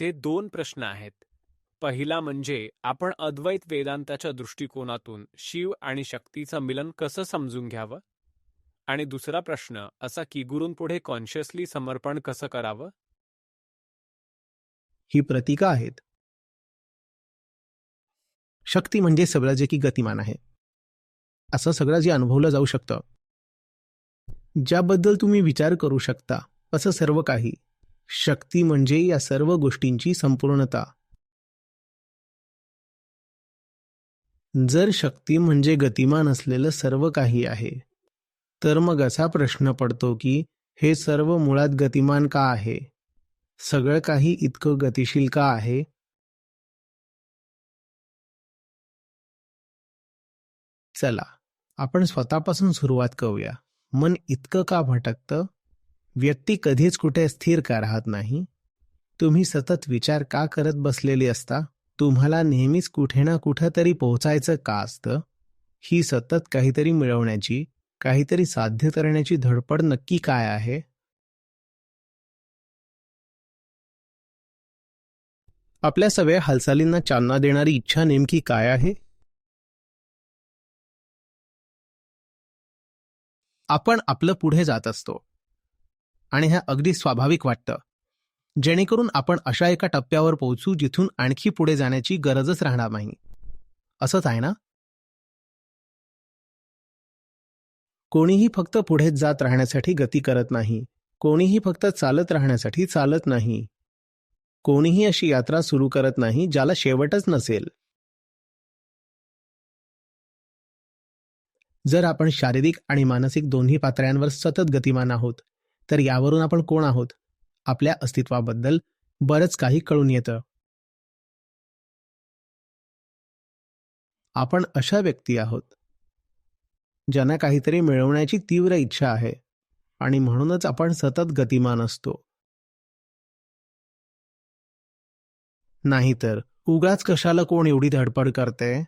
इथे दोन प्रश्न आहेत. पहिला म्हणजे आपण अद्वैत वेदांताच्या दृष्टिकोनातून शिव आणि शक्तीचं मिलन कसं समजून घ्यावं? आणि दुसरा प्रश्न असा की गुरूंपुढे कॉन्शियसली समर्पण कसं करावं? ही प्रतीका आहेत. शक्ती म्हणजे सगळं जे की गतिमान आहे. असं सगळं जे अनुभवलं जाऊ शकतं. ज्याबद्दल तुम्ही विचार करू शकता असं सर्व काही. शक्ती म्हणजे या सर्व गोष्टींची संपूर्णता. जर शक्ती म्हणजे गतिमान असलेलं सर्व काही आहे तर मग असा प्रश्न पडतो की हे सर्व मुळात गतिमान का आहे? सगळं काही इतकं गतिशील का आहे? चला आपण स्वतःपासून सुरुवात करूया. मन इतकं का भटकतं? व्यक्ती कधीच कुठे स्थिर का राहत नाही? तुम्ही सतत विचार का करत बसलेले असता? तुम्हाला नेहमीच कुठे ना कुठं तरी पोहोचायचं का असतं? ही सतत काहीतरी मिळवण्याची काहीतरी साध्य करण्याची धडपड नक्की काय आहे? आपल्या सगळ्या हालचालींना चालना देणारी इच्छा नेमकी काय आहे? आपण आपलं पुढे जात असतो. आणि हे अगदी स्वाभाविक वाटतं. जेणेकरून आपण अशा एका टप्प्यावर पोहोचू जिथून आणखी पुढे जाण्याची गरजच राहणार नाही. असंच आहे ना? कोणीही फक्त पुढेच जात राहण्यासाठी गती करत नाही. कोणीही फक्त चालत राहण्यासाठी चालत नाही. कोणीही अशी यात्रा सुरू करत नाही ज्याला शेवटच नसेल. जर आपण शारीरिक आणि मानसिक दोन्ही पातळ्यांवर सतत गतिमान आहोत तर यावरून आपण कोण आहोत? आपल्या अस्तित्वाबद्दल बरंच काही कळून येतं. आपण अशा व्यक्ती आहोत ज्यांना काहीतरी मिळवण्याची तीव्र इच्छा आहे आणि म्हणूनच आपण सतत गतिमान असतो. नाहीतर उगाच कशाला कोण एवढी धडपड करते?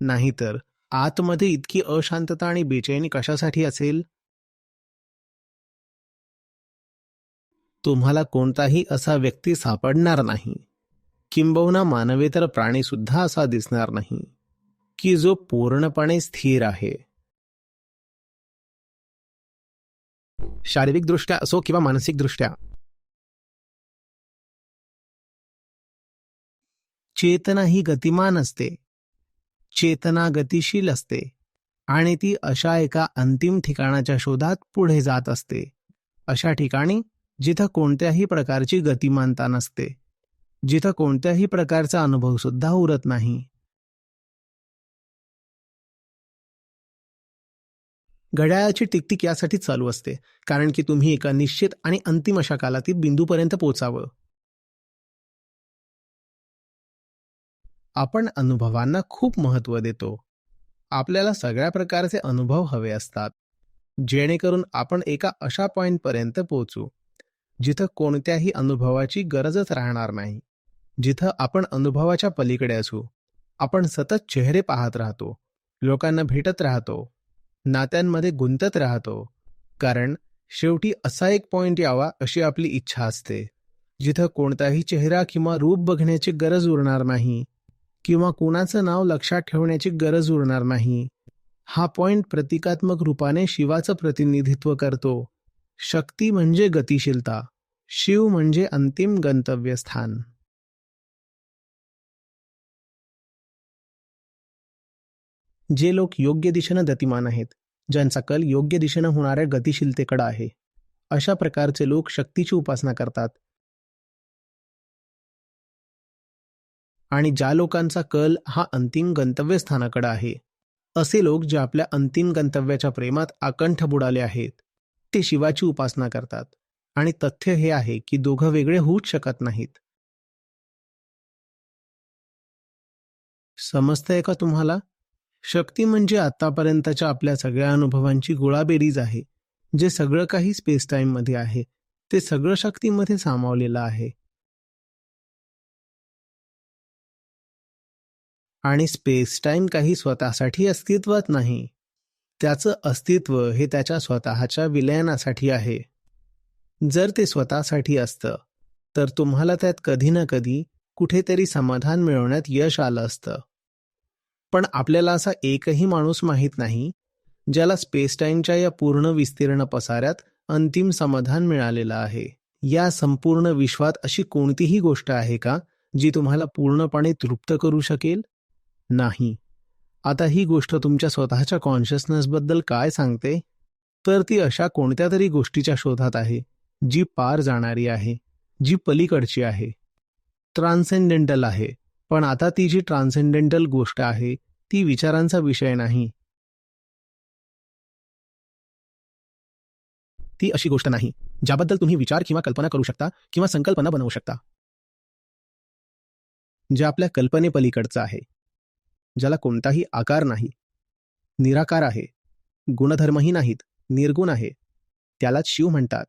नाहीतर आतमध्ये इतकी अशांतता आणि बेचैनी कशासाठी असेल? तुम्हाला कोणताही असा व्यक्ती सापडणार नाही. किंबहुना मानवेतर प्राणी सुद्धा असा दिसणार नाही की जो पूर्णपणे स्थिर आहे. शारीरिकदृष्ट्या असो किंवा मानसिकदृष्ट्या. चेतना ही गतिमान असते. चेतना गतिशील असते आणि ती अशा एका अंतिम ठिकाणाच्या शोधात पुढे जात असते. अशा ठिकाणी जिथं कोणत्याही प्रकारची गतिमानता नसते जिथं कोणत्याही प्रकारचा अनुभव सुद्धा उरत नाही. घड्याळाची टिकटिक यासाठी चालू असते कारण की तुम्ही एका निश्चित आणि अंतिम अशा कालातील बिंदूपर्यंत पोचावं. आपण अनुभवांना खूप महत्त्व देतो. आपल्याला सगळ्या प्रकारचे अनुभव हवे असतात जेणेकरून आपण एका अशा पॉईंटपर्यंत पोहोचू जिथं कोणत्याही अनुभवाची गरजच राहणार नाही. जिथं आपण अनुभवाच्या पलीकडे असू आपण सतत चेहरे पाहत राहतो लोकांना भेटत राहतो नात्यांमध्ये गुंतत राहतो. कारण शेवटी असा एक पॉइंट यावा अशी आपली इच्छा असते. जिथं कोणताही चेहरा किंवा रूप बघण्याची गरज उरणार नाही किंवा कुणाचं नाव लक्षात ठेवण्याची गरज उरणार नाही. हा पॉइंट प्रतिकात्मक रूपाने शिवाचं प्रतिनिधित्व करतो. शक्ती म्हणजे गतिशीलता शिव म्हणजे अंतिम गंतव्यस्थान. जे लोक योग्य दिशेनं गतिमान आहेत ज्यांचा कल योग्य दिशेनं होणाऱ्या गतिशीलतेकडे आहे अशा प्रकारचे लोक शक्तीची उपासना करतात. आणि ज्या लोकांचा कल हा अंतिम गंतव्यस्थानाकडे आहे असे लोक जे आपल्या अंतिम गंतव्याच्या प्रेमात आकंठ बुडाले आहेत. ते शिवाची उपासना करतात. आणि तथ्य हे आहे की दोघं वेगळे होऊच शकत नाहीत. समजतंय का तुम्हाला? शक्ती म्हणजे आतापर्यंतच्या आपल्या सगळ्या अनुभवांची गोळाबेरीज आहे. जे सगळं काही स्पेस टाइममध्ये आहे. ते सगळं शक्तीमध्ये सामावलेलं आहे. आणि स्पेस टाइम काही स्वतःसाठी अस्तित्वात नाही. त्याचं अस्तित्व हे त्याच्या स्वतःच्या विलयनासाठी आहे. जर ते स्वतःसाठी असतं तर तुम्हाला त्यात कधी ना कधी कुठेतरी समाधान मिळवण्यात यश आलं असतं. पण आपल्याला असा एकही माणूस माहीत नाही ज्याला स्पेसटाईमच्या या पूर्ण विस्तीर्ण पसाऱ्यात अंतिम समाधान मिळालेलं आहे. या संपूर्ण विश्वात अशी कोणतीही गोष्ट आहे का जी तुम्हाला पूर्णपणे तृप्त करू शकेल? नाही. आता ही गोष्ट तुमच्या स्वतःच्या कॉन्शियसनेसबद्दल काय सांगते? तर ती अशा कोणत्या तरी गोष्टीच्या शोधात आहे जी पार जाणारी आहे जी पलीकडची आहे. ट्रान्सेंडेंटल आहे. पण आता ती जी ट्रान्सेंडेंटल गोष्ट आहे ती विचारांचा विषय नाही. ती अशी गोष्ट नाही ज्याबद्दल तुम्ही विचार किंवा कल्पना करू शकता किंवा संकल्पना बनवू शकता. जे आपल्या कल्पनेपलीकडचं आहे. ज्याला कोणताही आकार नाही. निराकार आहे. गुणधर्मही नाहीत. निर्गुण आहे. त्यालाच शिव म्हणतात.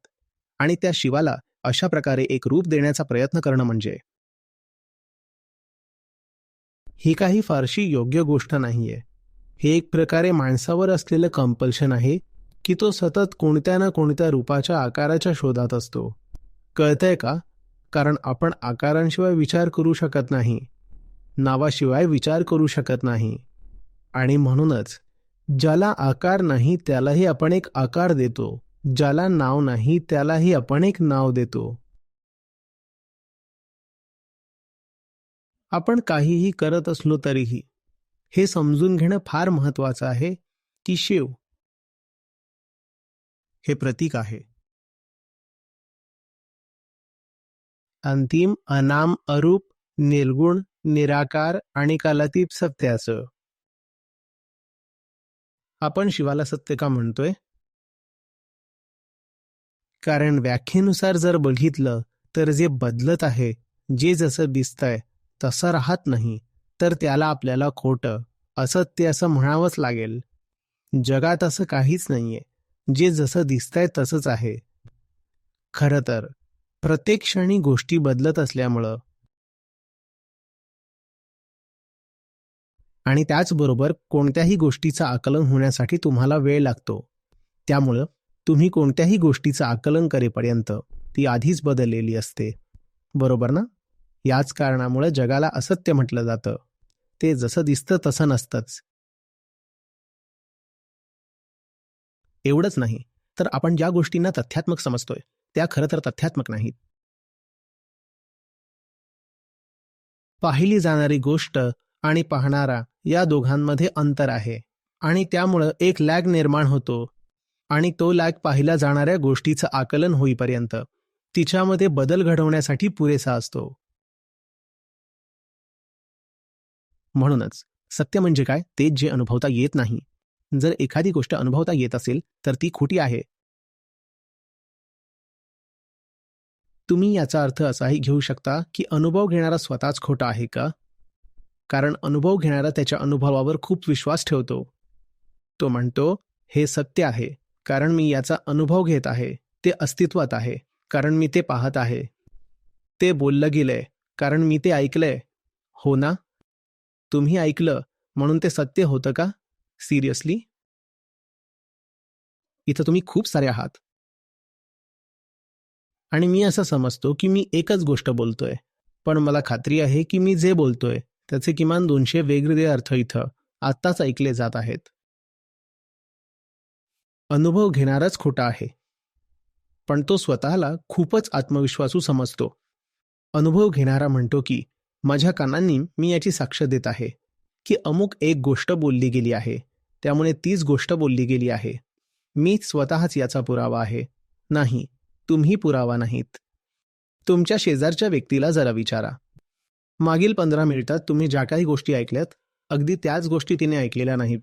आणि त्या शिवाला अशा प्रकारे एक रूप देण्याचा प्रयत्न करणं म्हणजे. ही काही फारशी योग्य गोष्ट नाहीये. हे एक प्रकारे माणसावर असलेलं कंपल्शन आहे की तो सतत कोणत्या ना कोणत्या रूपाच्या आकाराच्या शोधात असतो. कळतंय का? कारण आपण आकारांशिवाय विचार करू शकत नाही. नावाशिवाय विचार करू शकत नाही. आणि म्हणूनच ज्याला आकार नाही त्यालाही आपण एक आकार देतो. ज्याला नाव नाही त्यालाही आपण एक नाव देतो. आपण काहीही करत असलो तरीही हे समजून घेणं फार महत्वाचं आहे की शिव हे प्रतीक आहे. अंतिम अनाम अरूप निर्गुण निराकार आणि कालातीत सत्याचं आपण शिवाला सत्य का म्हणतोय? कारण व्याख्येनुसार जर बघितलं तर जे बदलत आहे जे जसं दिसतंय तसं राहत नाही तर त्याला आपल्याला खोटं असत्य असं म्हणावंच लागेल. जगात असं काहीच नाहीये. जे जसं दिसतंय तसंच आहे. खरं तर प्रत्येक क्षणी गोष्टी बदलत असल्यामुळं आणि त्याचबरोबर कोणत्याही गोष्टीचं आकलन होण्यासाठी तुम्हाला वेळ लागतो. त्यामुळं तुम्ही कोणत्याही गोष्टीचं आकलन करेपर्यंत ती आधीच बदललेली असते. बरोबर ना? याच कारणामुळे जगाला असत्य म्हटलं जातं. ते जसं दिसतं तसं नसतंच. एवढंच नाही तर आपण ज्या गोष्टींना तथ्यात्मक समजतोय त्या खरं तर तथ्यात्मक नाहीत. पाहिली जाणारी गोष्ट आणि पाहणारा या दोघांमध्ये अंतर आहे. आणि त्यामुळं एक लॅग निर्माण होतो आणि तो लॅग पाहिला जाणाऱ्या गोष्टीचं आकलन होईपर्यंत तिच्यामध्ये बदल घडवण्यासाठी पुरेसा असतो. म्हणूनच सत्य म्हणजे काय? तेच जे अनुभवता येत नाही. जर एखादी गोष्ट अनुभवता येत असेल तर ती खोटी आहे. तुम्ही याचा अर्थ असाही घेऊ शकता की अनुभव घेणारा स्वतःच खोटा आहे का? कारण अनुभव घेणारा त्याच्या अनुभवावर खूप विश्वास ठेवतो. तो म्हणतो हे सत्य आहे कारण मी याचा अनुभव घेत आहे. ते अस्तित्वात आहे कारण मी ते पाहत आहे. ते बोललं गेलंय कारण मी ते ऐकलंय. हो ना? तुम्ही ऐकलं म्हणून ते सत्य होतं का? सिरियसली? इथं तुम्ही खूप सारे आहात. आणि मी असं समजतो की मी एकच गोष्ट बोलतोय पण मला खात्री आहे की मी जे बोलतोय त्याचे किमान दोनशे वेगवेगळे अर्थ इथं आत्ताच ऐकले जात आहेत. अनुभव घेणारच खोटा आहे. पण तो स्वतःला खूपच आत्मविश्वासू समजतो. अनुभव घेणारा म्हणतो की माझ्या कानांनी मी याची साक्ष देत आहे की अमुक एक गोष्ट बोलली गेली आहे त्यामुळे तीच गोष्ट बोलली गेली आहे. मीच स्वतःच याचा पुरावा आहे. नाही तुम्ही पुरावा नाहीत. तुमच्या शेजारच्या व्यक्तीला जरा विचारा. मागील पंधरा मिनिटात तुम्ही ज्या काही गोष्टी ऐकल्यात अगदी त्याच गोष्टी तिने ऐकलेल्या नाहीत.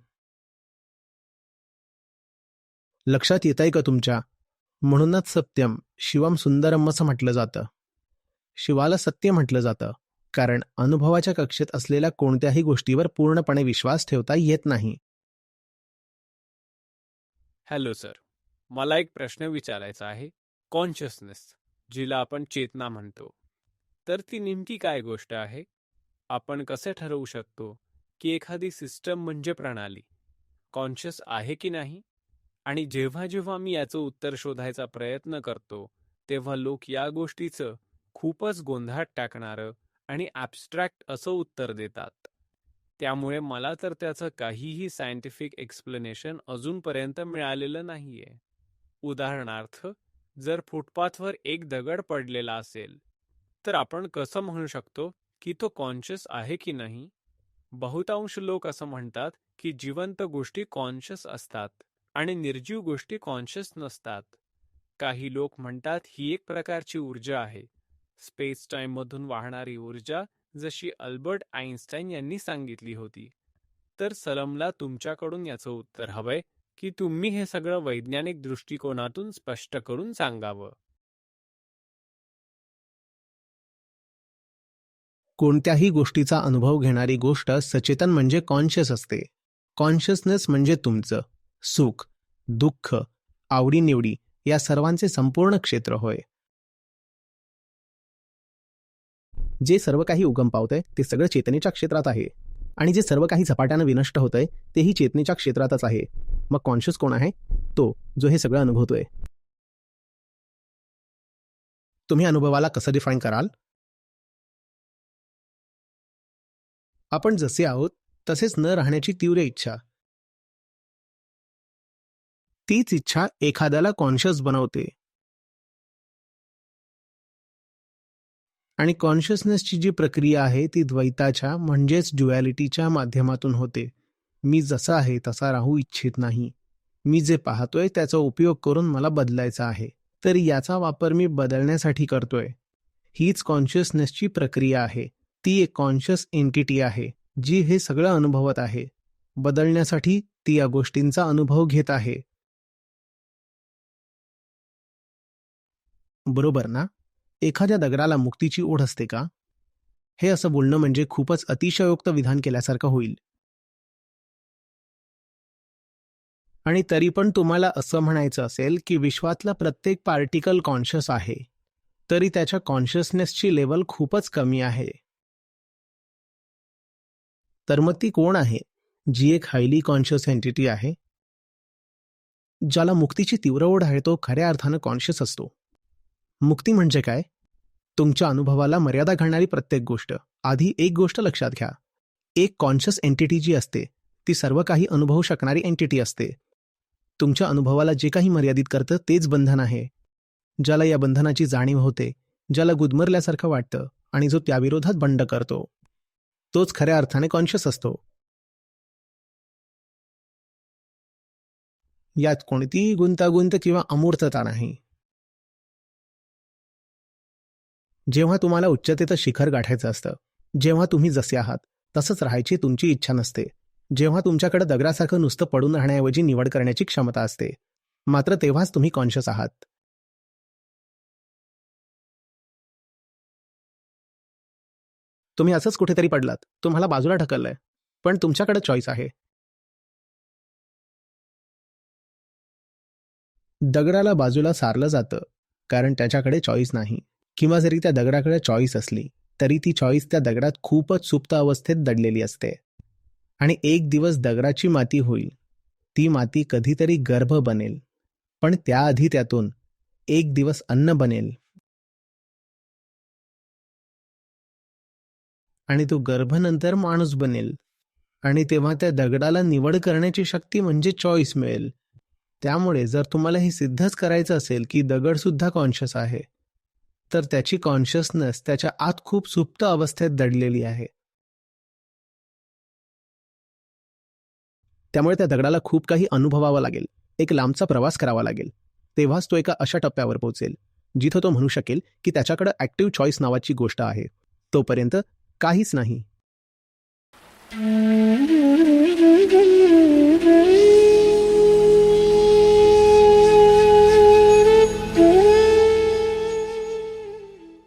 लक्षात येत आहे का तुमच्या? म्हणूनच सत्यम शिवम सुंदरम असं म्हटलं जातं. शिवाला सत्य म्हटलं जातं कारण अनुभवाच्या कक्षेत असलेल्या कोणत्याही गोष्टीवर पूर्णपणे विश्वास ठेवता येत नाही. हॅलो सर मला एक प्रश्न विचारायचा आहे. कॉन्शियसनेस जिला आपण चेतना म्हणतो. तर ती नेमकी काय गोष्ट आहे? आपण कसे ठरवू शकतो की एखादी सिस्टम म्हणजे प्रणाली? कॉन्शियस आहे की नाही? आणि जेव्हा जेव्हा मी याचं उत्तर शोधायचा प्रयत्न करतो तेव्हा लोक या गोष्टीचं खूपच गोंधळात टाकणारं आणि ॲबस्ट्रॅक्ट असं उत्तर देतात. त्यामुळे मला तर त्याचं काहीही सायंटिफिक एक्सप्लेनेशन अजूनपर्यंत मिळालेलं नाहीये. उदाहरणार्थ जर फुटपाथवर एक दगड पडलेला असेल तर आपण कसं म्हणू शकतो की तो कॉन्शियस आहे की नाही? बहुतांश लोक असं म्हणतात की जिवंत गोष्टी कॉन्शियस असतात आणि निर्जीव गोष्टी कॉन्शियस नसतात. काही लोक म्हणतात ही एक प्रकारची ऊर्जा आहे. स्पेस टाइम मधून वाहणारी ऊर्जा जशी अल्बर्ट आईन्स्टाईन यांनी सांगितली होती. तर सलमला तुमच्याकडून याचं उत्तर हवंय की तुम्ही हे सगळं वैज्ञानिक दृष्टिकोनातून स्पष्ट करून सांगावं. कोणत्याही गोष्टीचा अनुभव घेणारी गोष्ट सचेतन म्हणजे कॉन्शियस असते. कॉन्शियसनेस म्हणजे तुमचं. सुख दुःख आवडीनिवडी या सर्वांचे संपूर्ण क्षेत्र होय. जे सर्व काही उगम पावतंय ते सगळं चेतनेच्या क्षेत्रात आहे. आणि जे सर्व काही झपाट्यानं विनष्ट होतंय तेही चेतनेच्या क्षेत्रातच आहे. मग कॉन्शियस कोण आहे? तो जो हे सगळं अनुभवतोय. तुम्ही अनुभवाला कसं डिफाईन कराल? आपण जसे आहोत तसेच न राहण्याची तीव्र इच्छा. तीच इच्छा एखाद्याला कॉन्शियस बनवते. आणि कॉन्शियसनेसची जी प्रक्रिया आहे ती द्वैताच्या म्हणजेच ड्युॲलिटीच्या माध्यमातून होते. मी जसा आहे तसा राहू इच्छित नाही. मी जे पाहतोय त्याचा उपयोग करून मला बदलायचा आहे. तर याचा वापर मी बदलण्यासाठी करतोय. हीच कॉन्शियसनेसची प्रक्रिया आहे. ती एक कॉन्शियस एंटिटी आहे जी हे सगळं अनुभवत आहे. बदलण्यासाठी ती या गोष्टींचा अनुभव घेत आहे. बरोबर ना? एखाद्या दगडाला मुक्तीची ओढ असते का? हे असं बोलणं म्हणजे खूपच अतिशयोक्त विधान केल्यासारखं होईल. आणि तरी पण तुम्हाला असं म्हणायचं असेल की विश्वातला प्रत्येक पार्टिकल कॉन्शियस आहे तरी त्याच्या कॉन्शियसनेसची लेवल खूपच कमी आहे. तर मग ती कोण आहे? जी एक हायली कॉन्शियस एंटिटी आहे. ज्याला मुक्तीची तीव्र ओढ आहे तो खऱ्या अर्थानं कॉन्शियस असतो. मुक्ती म्हणजे काय? तुमच्या अनुभवाला मर्यादा घालणारी प्रत्येक गोष्ट. आधी एक गोष्ट लक्षात घ्या. एक कॉन्शियस एंटिटी जी असते ती सर्व काही अनुभवू शकणारी एंटिटी असते. तुमच्या अनुभवाला जे काही मर्यादित करतं तेच बंधन आहे. ज्याला या बंधनाची जाणीव होते ज्याला गुदमरल्यासारखं वाटतं आणि जो त्याविरोधात बंड करतो. तोच खऱ्या अर्थाने कॉन्शियस असतो. यात कोणतीही गुंतागुंत किंवा अमूर्तता नाही. जेव्हा तुम्हाला उच्चतेचं शिखर गाठायचं असतं जेव्हा तुम्ही जसे आहात तसंच राहायची तुमची इच्छा नसते. जेव्हा तुमच्याकडे दगडासारखं नुसतं पडून राहण्याऐवजी निवड करण्याची क्षमता असते मात्र तेव्हाच तुम्ही कॉन्शियस आहात. तुम्ही असंच कुठेतरी पडलात. तुम्हाला बाजूला ढकललंय. पण तुमच्याकडे चॉईस आहे. दगडाला बाजूला सारलं जातं कारण त्याच्याकडे चॉईस नाही. किंवा जरी त्या दगडाकडे चॉईस असली तरी ती चॉईस त्या दगडात खूपच सुप्त अवस्थेत दडलेली असते. आणि एक दिवस दगडाची माती होईल. ती माती कधीतरी गर्भ बनेल. पण त्याआधी त्यातून एक दिवस अन्न बनेल. आणि तो गर्भनंतर माणूस बनेल. आणि तेव्हा त्या दगडाला निवड करण्याची शक्ती म्हणजे चॉईस मिळेल. त्यामुळे जर तुम्हाला हे सिद्धच करायचं असेल की दगड सुद्धा कॉन्शियस आहे तर त्याची कॉन्शियसनेस त्याच्या आत खूप सुप्त अवस्थेत दडलेली आहे. त्यामुळे त्या दगडाला खूप काही अनुभवावं लागेल. एक लांबचा प्रवास करावा लागेल. तेव्हाच तो एका अशा टप्प्यावर पोहोचेल जिथं तो म्हणू शकेल की त्याच्याकडे ऍक्टिव्ह चॉईस नावाची गोष्ट आहे. तोपर्यंत काहीच नाही.